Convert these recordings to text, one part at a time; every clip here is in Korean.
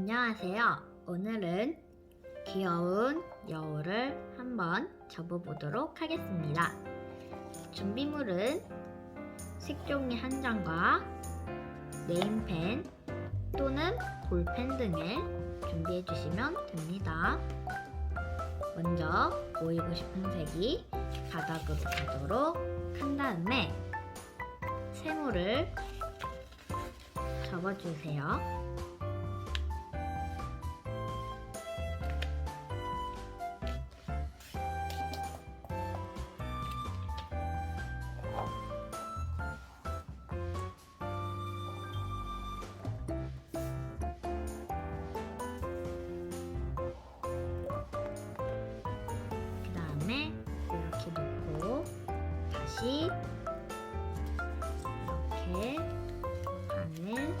안녕하세요. 오늘은 귀여운 여우를 한번 접어보도록 하겠습니다. 준비물은 색종이 한 장과 네임펜 또는 볼펜 등을 준비해 주시면 됩니다. 먼저 보이고 싶은 색이 바닥으로 가도록 한 다음에 세모를 접어주세요. 다시 이렇게 반을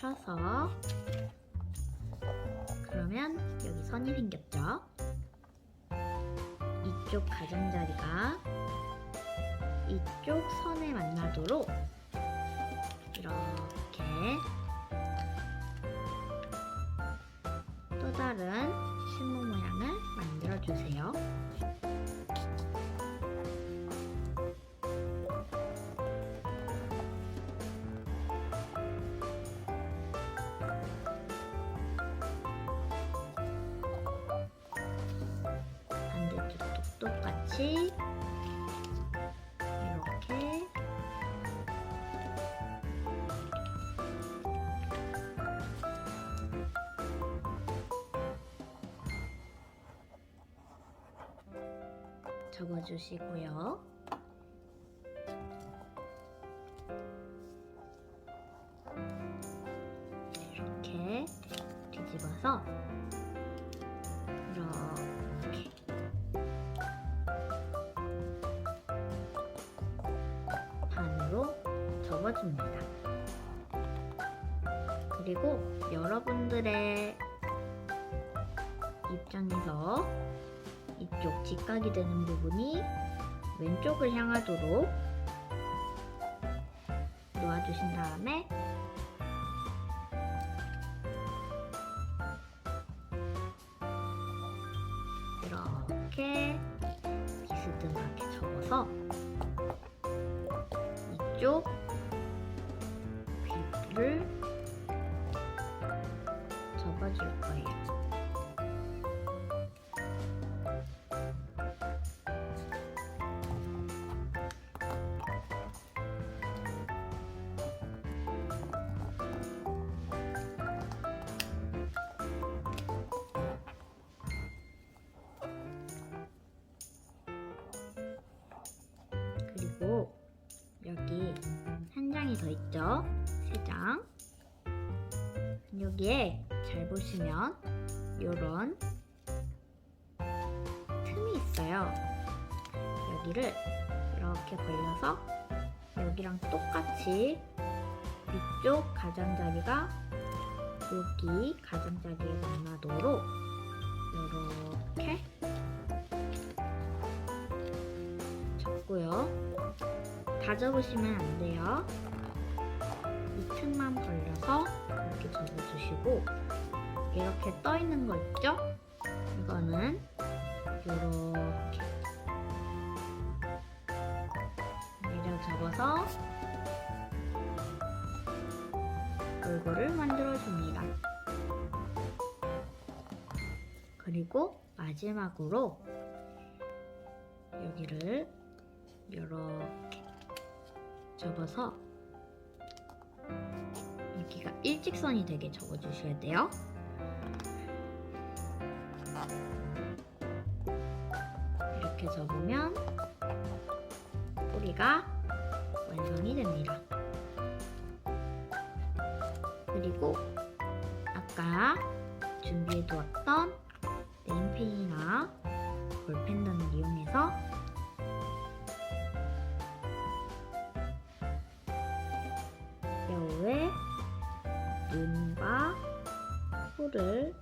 펴서 그러면 여기 선이 생겼죠? 이쪽 가장자리가 이쪽 선에 만나도록 이렇게 또 다른 신문 모양을 만들어 주세요. 똑같이 이렇게. 접어주시고요. 이렇게 뒤집어서 이렇게 접어줍니다. 그리고 여러분들의 입장에서 이쪽 직각이 되는 부분이 왼쪽을 향하도록 놓아주신 다음에 이렇게 비스듬하게 접어서 이쪽 그리고 여기 한 장이 더 있죠? 세 장. 여기에 잘 보시면 이런 틈이 있어요. 여기를 이렇게 벌려서 여기랑 똑같이 위쪽 가장자리가 여기 가장자리에 만나도록 다 접으시면 안 돼요. 이 틈만 벌려서 이렇게 접어주시고 이렇게 떠 있는 거 있죠? 이거는 이렇게 내려 접어서 얼굴을 만들어 줍니다. 그리고 마지막으로 여기를 이렇게 접어서 여기가 일직선이 되게 접어주셔야 돼요. 이렇게 접으면 꼬리가 완성이 됩니다. 그리고 아까 준비해 두었던 네임펜이나 볼펜 등을 이용해서 후에 눈과 코를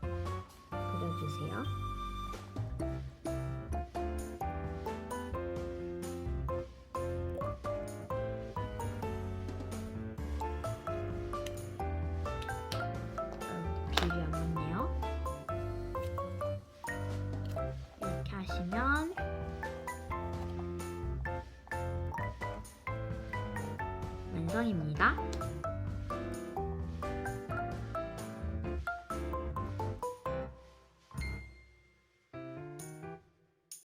그려주세요. 어, 비율이 안 맞네요. 이렇게 하시면 완성입니다.